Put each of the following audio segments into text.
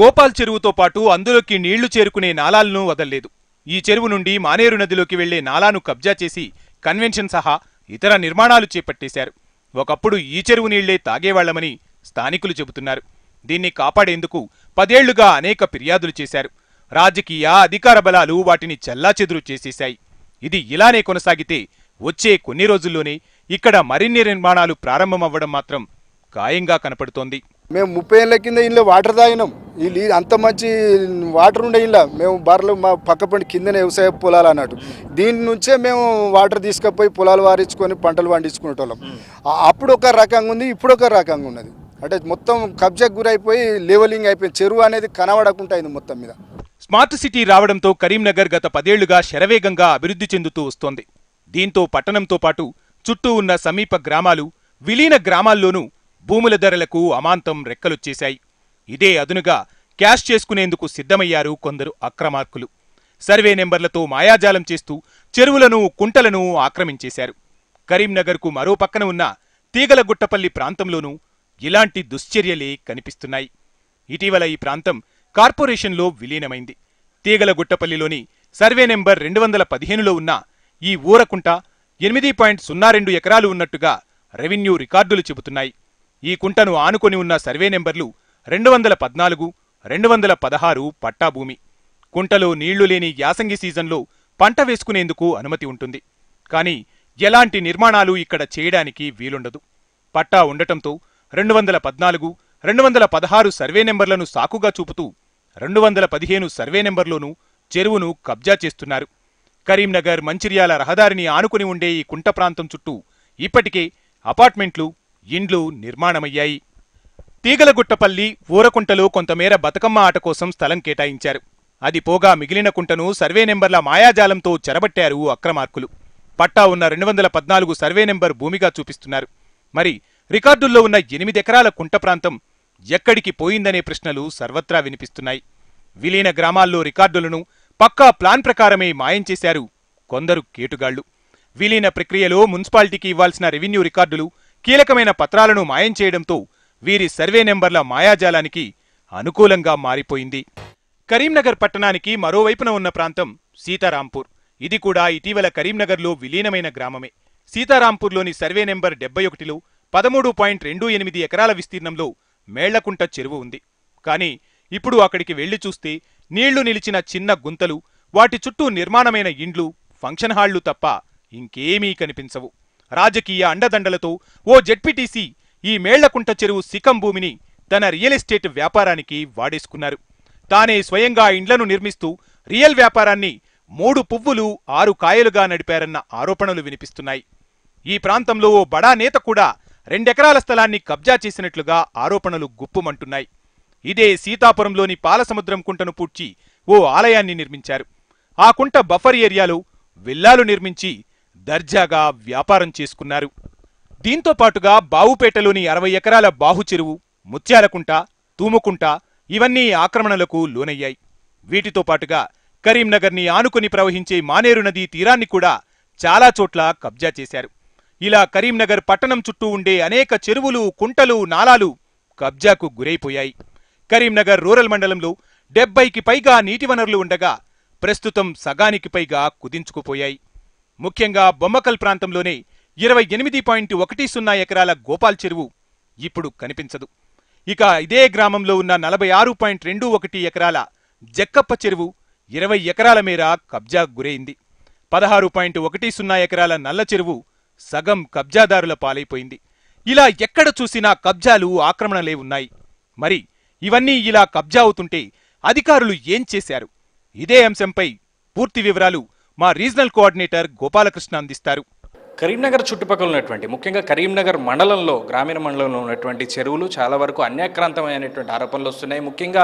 గోపాల్ చెరువుతో పాటు అందులోకి నీళ్ళు చేరుకునే నాలాలను వదల్లేదు. ఈ చెరువు నుండి మానేరు నదిలోకి వెళ్ళే నాలాను కబ్జా చేసి కన్వెన్షన్ సహా ఇతర నిర్మాణాలు చేపట్టేశారు. ఒకప్పుడు ఈ చెరువు నీళ్ళే తాగేవాళ్ళమని స్థానికులు చెబుతున్నారు. దీన్ని కాపాడేందుకు పదేళ్ళుగా అనేక ఫిర్యాదులు చేశారు. రాజకీయ అధికార బలాలు వాటిని చెల్లాచెదురు చేసేశాయి. ఇది ఇలానే కొనసాగితే వచ్చే కొన్ని రోజుల్లోనే ఇక్కడ మరిన్ని నిర్మాణాలు ప్రారంభమవ్వడం మాత్రం ఖాయంగా కనపడుతోంది. మేము ముప్పై ఏళ్ళ కింద ఇంట్లో వాటర్ తాగినాం. వీళ్ళు అంత మంచి వాటర్ ఉండే ఇంట్లో. మేము బర్రెలు మా పక్క పండి కిందనే వ్యవసాయ పొలాలు అన్నట్టు. దీని నుంచే మేము వాటర్ తీసుకుపోయి పొలాలు వారించుకొని పంటలు పండించుకునేటోళ్ళం. ఆ- అప్పుడు ఒక రకంగా ఉంది ఇప్పుడు ఒక రకంగా ఉన్నది. అంటే మొత్తం కబ్జాకు గురైపోయి లెవలింగ్ అయిపోయింది చెరువు అనేది కనబడకుండా అయింది మొత్తం మీద. స్మార్ట్ సిటీ రావడంతో కరీంనగర్ గత పదేళ్ళుగా శరవేగంగా అభివృద్ధి చెందుతూ వస్తోంది. దీంతో పట్టణంతో పాటు చుట్టూ ఉన్న సమీప గ్రామాలు విలీన గ్రామాల్లోనూ భూముల ధరలకు అమాంతం రెక్కలొచ్చేశాయి. ఇదే అదునుగా క్యాష్ చేసుకునేందుకు సిద్ధమయ్యారు కొందరు అక్రమార్కులు. సర్వే నెంబర్లతో మాయాజాలం చేస్తూ చెరువులను కుంటలను ఆక్రమించేశారు. కరీంనగర్కు మరో పక్కన ఉన్న తీగలగుట్టపల్లి ప్రాంతంలోనూ ఇలాంటి దుశ్చర్యలే కనిపిస్తున్నాయి. ఇటీవల ఈ ప్రాంతం కార్పొరేషన్లో విలీనమైంది. తీగలగుట్టపల్లిలోని సర్వే నెంబర్ రెండు వందల పదిహేనులో ఉన్న ఈ ఊరకుంట ఎనిమిది పాయింట్ సున్నా రెండు ఎకరాలు ఉన్నట్టుగా రెవెన్యూ రికార్డులు చెబుతున్నాయి. ఈ కుంటను ఆనుకొని ఉన్న సర్వే నెంబర్లు రెండు వందల పద్నాలుగు రెండు వందల పదహారు పట్టాభూమి. కుంటలో నీళ్ళు లేని యాసంగి సీజన్లో పంట వేసుకునేందుకు అనుమతి ఉంటుంది. కానీ ఎలాంటి నిర్మాణాలు ఇక్కడ చేయడానికి వీలుండదు. పట్టా ఉండటంతో రెండు వందల పద్నాలుగు రెండు వందల పదహారు సర్వే నెంబర్లను సాకుగా చూపుతూ రెండు వందల పదిహేను సర్వే నెంబర్లోనూ చెరువును కబ్జా చేస్తున్నారు. కరీంనగర్ మంచిర్యాల రహదారిని ఆనుకుని ఉండే ఈ కుంట ప్రాంతం చుట్టూ ఇప్పటికే అపార్ట్మెంట్లు ఇండ్లు నిర్మాణమయ్యాయి. తీగలగుట్టపల్లి ఊరకుంటలో కొంతమేర బతుకమ్మ ఆట కోసం స్థలం కేటాయించారు. అది పోగా మిగిలిన కుంటను సర్వే నెంబర్ల మాయాజాలంతో చెరబట్టారు అక్రమార్కులు. పట్టా ఉన్న రెండు వందల పద్నాలుగు సర్వే నెంబర్ భూమిగా చూపిస్తున్నారు. మరి రికార్డుల్లో ఉన్న ఎనిమిదెకరాల కుంట ప్రాంతం ఎక్కడికి పోయిందనే ప్రశ్నలు సర్వత్రా వినిపిస్తున్నాయి. విలీన గ్రామాల్లో రికార్డులను పక్కా ప్లాన్ ప్రకారమే మాయం చేశారు కొందరు కేటుగాళ్ళు విలీన ప్రక్రియలో మున్సిపాలిటీకి ఇవ్వాల్సిన రెవెన్యూ రికార్డులు కీలకమైన పత్రాలను మాయం చేయడంతో వీరి సర్వే నెంబర్ల మాయాజాలానికి అనుకూలంగా మారిపోయింది. కరీంనగర్ పట్టణానికి మరోవైపున ఉన్న ప్రాంతం సీతారాంపూర్. ఇది కూడా ఇటీవల కరీంనగర్లో విలీనమైన గ్రామమే. సీతారాంపూర్లోని సర్వే నెంబర్ డెబ్బై ఒకటిలో పదమూడు పాయింట్ రెండు ఎనిమిది ఎకరాల విస్తీర్ణంలో మేళ్ళకుంట చెరువు ఉంది. కానీ ఇప్పుడు అక్కడికి వెళ్ళి చూస్తే నీళ్ళు నిలిచిన చిన్న గుంతలు వాటి చుట్టూ నిర్మాణమైన ఇండ్లు ఫంక్షన్ హాళ్ళు తప్ప ఇంకేమీ కనిపించవు. రాజకీయ అండదండలతో ఓ జెడ్పీటీసీ ఈ మేళ్ళకుంట చెరువు సికం భూమిని తన రియల్ ఎస్టేట్ వ్యాపారానికి వాడేసుకున్నారు. తానే స్వయంగా ఇండ్లను నిర్మిస్తూ రియల్ వ్యాపారాన్ని మూడు పువ్వులు ఆరు కాయలుగా నడిపారన్న ఆరోపణలు వినిపిస్తున్నాయి. ఈ ప్రాంతంలో ఓ బడా నేత కూడా రెండెకరాల స్థలాన్ని కబ్జా చేసినట్లుగా ఆరోపణలు గుప్పుమంటున్నాయి. ఇదే సీతాపురంలోని పాలసముద్రం కుంటను పూడ్చి ఓ ఆలయాన్ని నిర్మించారు. ఆ కుంట బఫర్ ఏరియాలో విల్లాలు నిర్మించి దర్జాగా వ్యాపారం చేసుకున్నారు. దీంతో పాటుగా బావుపేటలోని అరవై ఎకరాల బాహు చెరువు ముత్యాలకుంట తూముకుంట ఇవన్నీ ఆక్రమణలకు లోనయ్యాయి. వీటితో పాటుగా కరీంనగర్ని ఆనుకుని ప్రవహించే మానేరు నదీ తీరాన్ని కూడా చాలా చోట్ల కబ్జా చేశారు. ఇలా కరీంనగర్ పట్టణం చుట్టూ ఉండే అనేక చెరువులు కుంటలు నాలాలు కబ్జాకు గురైపోయాయి. కరీంనగర్ రూరల్ మండలంలో డెబ్బైకి పైగా నీటి వనరులు ఉండగా ప్రస్తుతం సగానికి పైగా కుదించుకుపోయాయి. ముఖ్యంగా బొమ్మకల్ ప్రాంతంలోనే ఇరవై ఎనిమిది పాయింట్ ఒకటి సున్నా ఎకరాల గోపాల్ చెరువు ఇప్పుడు కనిపించదు. ఇక ఇదే గ్రామంలో ఉన్న నలభై ఆరు పాయింట్ రెండు ఒకటి ఎకరాల జక్కప్ప చెరువు ఇరవై ఎకరాల మేర కబ్జా గురైంది. పదహారు పాయింట్ ఒకటి సున్నా ఎకరాల నల్ల చెరువు సగం కబ్జాదారుల పాలైపోయింది. ఇలా ఎక్కడ చూసినా కబ్జాలు ఆక్రమణలే ఉన్నాయి. మరి ఇవన్నీ ఇలా కబ్జా అవుతుంటే అధికారులు ఏం చేశారు? ఇదే అంశంపై పూర్తి వివరాలు మా రీజనల్ కోఆర్డినేటర్ గోపాలకృష్ణ అందిస్తారు. కరీంనగర్ చుట్టుపక్కల ఉన్నటువంటి ముఖ్యంగా కరీంనగర్ మండలంలో గ్రామీణ మండలంలో ఉన్నటువంటి చెరువులు చాలా వరకు అన్యాక్రాంతమైనటువంటి ఆరోపణలు వస్తున్నాయి. ముఖ్యంగా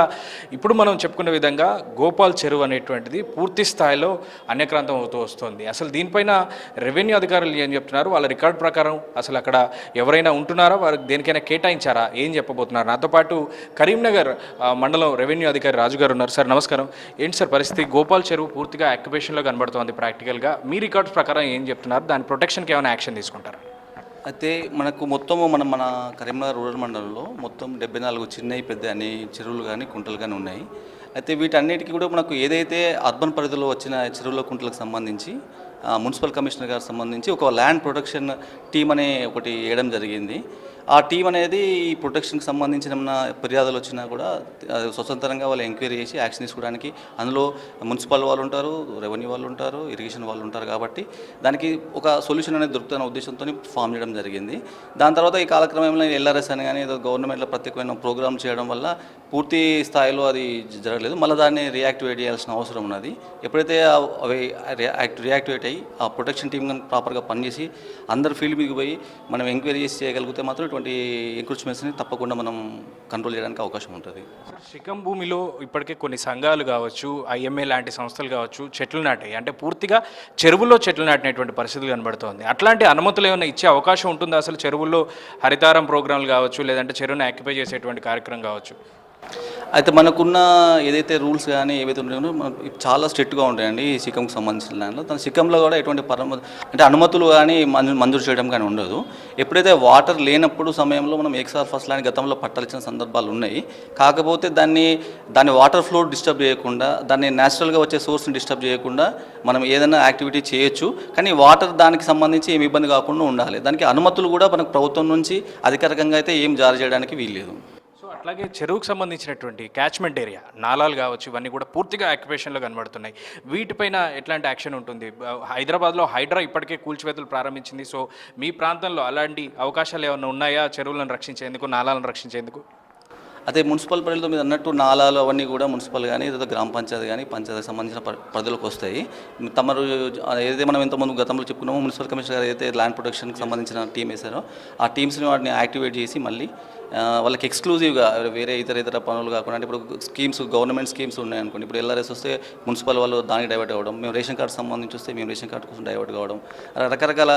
ఇప్పుడు మనం చెప్పుకున్న విధంగా గోపాల్ చెరువు అనేటువంటిది పూర్తి స్థాయిలో అన్యాక్రాంతం అవుతూ వస్తుంది. అసలు దీనిపైన రెవెన్యూ అధికారులు ఏం చెప్తున్నారు? వాళ్ళ రికార్డు ప్రకారం అసలు అక్కడ ఎవరైనా ఉంటున్నారా? వారికి దేనికైనా కేటాయించారా? ఏం చెప్పబోతున్నారు? నాతో పాటు కరీంనగర్ మండలం రెవెన్యూ అధికారి రాజు గారు ఉన్నారు. సార్ నమస్కారం. ఏంటి సార్ పరిస్థితి? గోపాల్ చెరువు పూర్తిగా యాక్యుపేషన్లో కనబడుతోంది ప్రాక్టికల్గా. మీ రికార్డ్స్ ప్రకారం ఏం చెప్తున్నారు? దాని ప్రొటెక్షన్ ప్రొటెక్షన్కి ఏమైనా యాక్షన్ తీసుకుంటారా. అయితే మనకు మొత్తము మన మన కరీంనగర్ రూరల్ మండలంలో మొత్తం డెబ్బై నాలుగు చిన్నవి పెద్ద అని చెరువులు కానీ కుంటలు కానీ ఉన్నాయి. అయితే వీటన్నిటికీ కూడా మనకు ఏదైతే అర్బన్ పరిధిలో వచ్చిన చెరువుల కుంటలకు సంబంధించి మున్సిపల్ కమిషనర్ గారికి సంబంధించి ఒక ల్యాండ్ ప్రొటెక్షన్ టీం అనే ఒకటి వేయడం జరిగింది. ఆ టీం అనేది ఈ ప్రొటెక్షన్కి సంబంధించిన ఫిర్యాదులు వచ్చినా కూడా స్వతంత్రంగా వాళ్ళు ఎంక్వైరీ చేసి యాక్షన్ తీసుకోవడానికి అందులో మున్సిపల్ వాళ్ళు ఉంటారు రెవెన్యూ వాళ్ళు ఉంటారు ఇరిగేషన్ వాళ్ళు ఉంటారు కాబట్టి దానికి ఒక సొల్యూషన్ అనేది దొరుకుతున్న ఉద్దేశంతో ఫామ్ చేయడం జరిగింది. దాని తర్వాత ఈ కాలక్రమంలో ఎల్ఆర్ఎస్ అని కానీ ఏదో గవర్నమెంట్లో ప్రత్యేకమైన ప్రోగ్రామ్ చేయడం వల్ల పూర్తి స్థాయిలో అది జరగలేదు. మళ్ళీ దాన్ని రియాక్టివేట్ చేయాల్సిన అవసరం ఉన్నది. ఎప్పుడైతే అవి రియాక్ట్ రియాక్టివేట్ అయ్యి ఆ ప్రొటెక్షన్ టీం కానీ ప్రాపర్గా పనిచేసి అందరు ఫీల్డ్ మీకు పోయి మనం ఎంక్వైరీ చేసి చేయగలిగితే మాత్రం ఉన్నటువంటి ఎంక్రోచ్మెంట్స్ని తప్పకుండా మనం కంట్రోల్ చేయడానికి అవకాశం ఉంటుంది. శిఖం భూమిలో ఇప్పటికే కొన్ని సంఘాలు కావచ్చు ఐఎంఏ లాంటి సంస్థలు కావచ్చు చెట్లు నాటాయి. అంటే పూర్తిగా చెరువుల్లో చెట్లు నాటినటువంటి పరిస్థితులు కనబడుతోంది. అట్లాంటి అనుమతులు ఏమైనా ఇచ్చే అవకాశం ఉంటుందా? అసలు చెరువుల్లో హరితారం ప్రోగ్రాంలు కావచ్చు లేదంటే చెరువును యాక్యుపై చేసేటువంటి కార్యక్రమం కావచ్చు. అయితే మనకున్న ఏదైతే రూల్స్ కానీ ఏవైతే ఉన్నాయో మనకు చాలా స్ట్రిక్ట్గా ఉంటాయండి ఈ సిక్కంకి సంబంధించిన దాంట్లో. తన సికంలో కూడా ఎటువంటి పరమ అంటే అనుమతులు కానీ మంజూరు చేయడం కానీ ఉండదు. ఎప్పుడైతే వాటర్ లేనప్పుడు సమయంలో మనం ఎక్సార్ ఫస్ట్ లాంటి గతంలో పట్టాల్సిన సందర్భాలు ఉన్నాయి. కాకపోతే దాన్ని దాన్ని వాటర్ ఫ్లో డిస్టర్బ్ చేయకుండా దాన్ని న్యాచురల్గా వచ్చే సోర్స్ని డిస్టర్బ్ చేయకుండా మనం ఏదైనా యాక్టివిటీ చేయొచ్చు. కానీ వాటర్ దానికి సంబంధించి ఏమి ఇబ్బంది కాకుండా ఉండాలి. దానికి అనుమతులు కూడా మనకు ప్రభుత్వం నుంచి అధికారికంగా అయితే ఏం జారీ చేయడానికి వీల్లేదు. అట్లాగే చెరువుకు సంబంధించినటువంటి క్యాచ్మెంట్ ఏరియా నాలాలు కావచ్చు ఇవన్నీ కూడా పూర్తిగా ఆక్యుపేషన్లో కనబడుతున్నాయి. వీటిపైన ఎట్లాంటి యాక్షన్ ఉంటుంది? హైదరాబాద్లో హైడ్రా ఇప్పటికే కూల్చివేతలు ప్రారంభించింది. సో మీ ప్రాంతంలో అలాంటి అవకాశాలు ఏమైనా ఉన్నాయా? చెరువులను రక్షించేందుకు నాలాలను రక్షించేందుకు? అదే మున్సిపల్ పరిధిలో మీరు అన్నట్టు నాలాలు అవన్నీ కూడా మున్సిపల్ కానీ లేదా గ్రామ పంచాయతీ కానీ పంచాయతీకి సంబంధించిన ప- పరిధిలోకి వస్తాయి. తమరు ఏదైతే మనం ఇంతకుముందు గతంలో చెప్పుకున్నామో మున్సిపల్ కమిషనర్ గారు ఏదైతే ల్యాండ్ ప్రొటెక్షన్కి సంబంధించిన టీం వేశారో ఆ టీమ్స్ని వాటిని యాక్టివేట్ చేసి మళ్ళీ వాళ్ళకి ఎక్స్క్లూజివ్గా వేరే ఇతర ఇతర పనులు కాకుండా అంటే ఇప్పుడు స్కీమ్స్ గవర్నమెంట్ స్కీమ్స్ ఉన్నాయనుకోండి ఇప్పుడు ఎల్ఆర్ఎస్ వస్తే మున్సిపల్ వాళ్ళు దానికి డైవర్ట్ అవ్వడం మేము రేషన్ కార్డు సంబంధించి వస్తే మేము రేషన్ కార్డు కోసం డైవర్ట్ కావడం. రకరకాల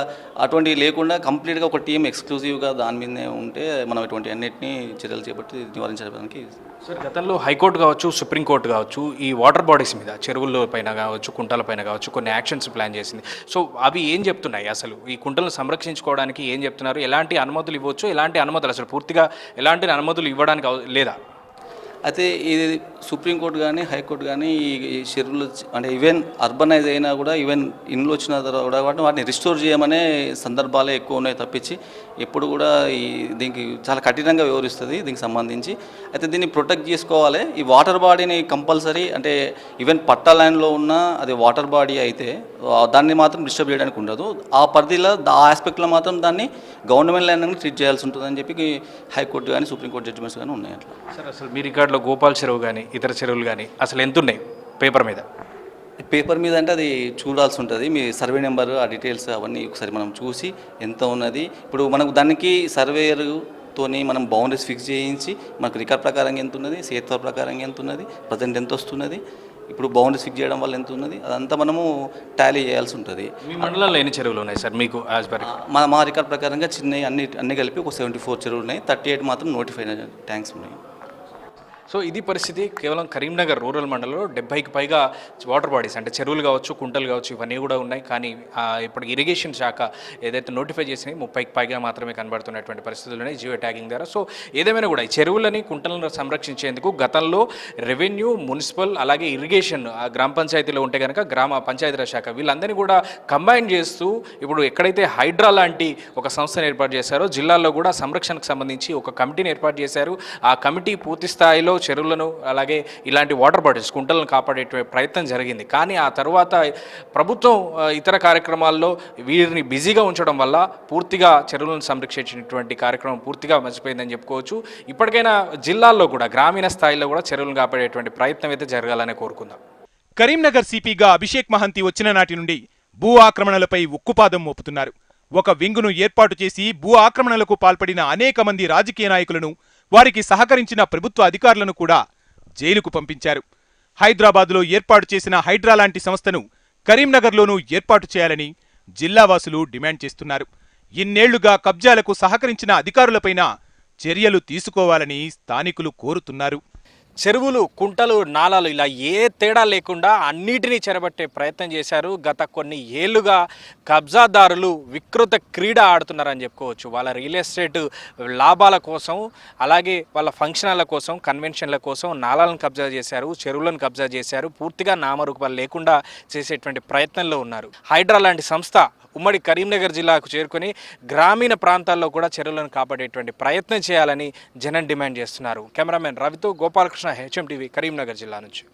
అటువంటివి లేకుండా కంప్లీట్గా ఒక టీం ఎక్స్క్లూజివ్గా దాని మీదనే ఉంటే మనం ఇటువంటి అన్నింటినీ చర్యలు చేపట్టి నివారించడానికి సార్ గతంలో హైకోర్టు కావచ్చు సుప్రీంకోర్టు కావచ్చు ఈ వాటర్ బాడీస్ మీద చెరువుల పైన కావచ్చు కుంటల పైన కావచ్చు కొన్ని యాక్షన్స్ ప్లాన్ చేసింది. సో అవి ఏం చెప్తున్నాయి అసలు? ఈ కుంటలను సంరక్షించుకోవడానికి ఏం చెప్తున్నారు? ఎలాంటి అనుమతులు ఇవ్వచ్చు? ఎలాంటి అనుమతులు? అసలు పూర్తిగా ఎలాంటి అనుమతులు ఇవ్వడానికి లేదా? అయితే ఇది సుప్రీంకోర్టు కానీ హైకోర్టు కానీ ఈ చెరువులు అంటే ఈవెన్ అర్బనైజ్ అయినా కూడా ఈవెన్ ఇండ్లు వచ్చిన తర్వాత కూడా వాటిని రిస్టోర్ చేయమనే సందర్భాలే ఎక్కువ ఉన్నాయి తప్పించి ఎప్పుడు కూడా ఈ దీనికి చాలా కఠినంగా వివరిస్తుంది దీనికి సంబంధించి. అయితే దీన్ని ప్రొటెక్ట్ చేసుకోవాలి. ఈ వాటర్ బాడీని కంపల్సరీ అంటే ఈవెన్ పట్టా ల్యాండ్లో ఉన్న అది వాటర్ బాడీ అయితే దాన్ని మాత్రం డిస్టర్బ్ చేయడానికి ఉండదు. ఆ పరిధిలో ఆ ఆస్పెక్ట్లో మాత్రం దాన్ని గవర్నమెంట్ ల్యాండ్ ట్రీట్ చేయాల్సి ఉంటుందని చెప్పి హైకోర్టు కానీ సుప్రీంకోర్టు జడ్జిమెంట్స్ కానీ ఉన్నాయి అట్లా. సార్ అసలు మీ రికార్డులో గోపాల్ చెరువు కానీ ఇతర చెరువులు కానీ అసలు ఎంతున్నాయి పేపర్ మీద? పేపర్ మీద అంటే అది చూడాల్సి ఉంటుంది. మీ సర్వే నెంబర్ ఆ డీటెయిల్స్ అవన్నీ ఒకసారి మనం చూసి ఎంత ఉన్నది. ఇప్పుడు మనకు దానికి సర్వేయర్తోని మనం బౌండరీస్ ఫిక్స్ చేయించి మనకు రికార్డ్ ప్రకారం ఎంత ఉన్నది సేత్వ ప్రకారం ఎంత ఉన్నది ప్రజెంట్ ఎంత వస్తున్నది ఇప్పుడు బౌండరీస్ ఫిక్స్ చేయడం వల్ల ఎంత ఉన్నది అదంతా మనము టాలీ చేయాల్సి ఉంటుంది. మీ మండలంలో ఎన్ని చెరువులు ఉన్నాయి సార్? మీకు యాజ్ పర్ మా మా రికార్డ్ ప్రకారంగా చిన్నవి అన్ని అన్ని కలిపి ఒక సెవెంటీ ఫోర్ చెరువులు ఉన్నాయి. థర్టీ ఎయిట్ మాత్రం నోటిఫైడ్ ట్యాంక్స్ ఉన్నాయి. సో ఇది పరిస్థితి కేవలం కరీంనగర్ రూరల్ మండలంలో డెబ్బైకి పైగా వాటర్ బాడీస్ అంటే చెరువులు కావచ్చు కుంటలు కావచ్చు ఇవన్నీ కూడా ఉన్నాయి. కానీ ఇప్పుడు ఇరిగేషన్ శాఖ ఏదైతే నోటిఫై చేసినాయి ముప్పైకి పైగా మాత్రమే కనబడుతున్నటువంటి పరిస్థితులు ఉన్నాయి జియో ట్యాగింగ్ ద్వారా. సో ఏదేమైనా కూడా ఈ చెరువులని కుంటలను సంరక్షించేందుకు గతంలో రెవెన్యూ మున్సిపల్ అలాగే ఇరిగేషన్ ఆ గ్రామ పంచాయతీలో ఉంటే కనుక గ్రామ పంచాయతీరాజ్ శాఖ వీళ్ళందరినీ కూడా కంబైన్ చేస్తూ ఇప్పుడు ఎక్కడైతే హైడ్రా లాంటి ఒక సంస్థను ఏర్పాటు చేశారో జిల్లాల్లో కూడా సంరక్షణకు సంబంధించి ఒక కమిటీని ఏర్పాటు చేశారు. ఆ కమిటీ పూర్తి స్థాయిలో చెరువులను అలాగే ఇలాంటి వాటర్ బాటిల్స్ కుంటలను కాపాడే ప్రయత్నం జరిగింది. కానీ ఆ తర్వాత ప్రభుత్వం ఇతర కార్యక్రమాల్లో వీరిని బిజీగా ఉంచడం వల్ల పూర్తిగా చెరువులను సంరక్షించినటువంటి కార్యక్రమం పూర్తిగా మర్చిపోయిందని చెప్పుకోవచ్చు. ఇప్పటికైనా జిల్లాల్లో కూడా గ్రామీణ స్థాయిలో కూడా చెరువులను కాపాడేటువంటి ప్రయత్నం అయితే జరగాలని కోరుకుందాం. కరీంనగర్ సిపిగా అభిషేక్ మహంతి వచ్చిన నాటి నుండి భూ ఆక్రమణలపై ఉక్కుపాదం మోపుతున్నారు. ఒక వింగును ఏర్పాటు చేసి భూ ఆక్రమణలకు పాల్పడిన అనేక మంది రాజకీయ నాయకులను వారికి సహకరించిన ప్రభుత్వ అధికారులను కూడా జైలుకు పంపించారు. హైదరాబాద్లో ఏర్పాటు చేసిన హైడ్రా లాంటి సంస్థను కరీంనగర్లోనూ ఏర్పాటు చేయాలని జిల్లావాసులు డిమాండ్ చేస్తున్నారు. ఇన్నేళ్ళుగా కబ్జాలకు సహకరించిన అధికారులపైన చర్యలు తీసుకోవాలని స్థానికులు కోరుతున్నారు. చెరువులు కుంటలు నాలాలు ఇలా ఏ తేడా లేకుండా అన్నిటినీ చెరబట్టే ప్రయత్నం చేశారు. గత కొన్ని ఏళ్ళుగా కబ్జాదారులు వికృత క్రీడ ఆడుతున్నారని చెప్పుకోవచ్చు. వాళ్ళ రియల్ ఎస్టేట్ లాభాల కోసం అలాగే వాళ్ళ ఫంక్షన్ల కోసం కన్వెన్షన్ల కోసం నాలాలను కబ్జా చేశారు చెరువులను కబ్జా చేశారు. పూర్తిగా నామరూపాలు లేకుండా చేసేటువంటి ప్రయత్నంలో ఉన్నారు. హైడ్రా లాంటి సంస్థ ఉమ్మడి కరీంనగర్ జిల్లాకు చేరుకొని గ్రామీణ ప్రాంతాల్లో కూడా చెరువులను కాపాడేటువంటి ప్రయత్నం చేయాలని జనం డిమాండ్ చేస్తున్నారు. కెమెరామెన్ రవితో గోపాలకృష్ణ హెచ్ఎం టీవీ కరీంనగర్ జిల్లా నుంచి.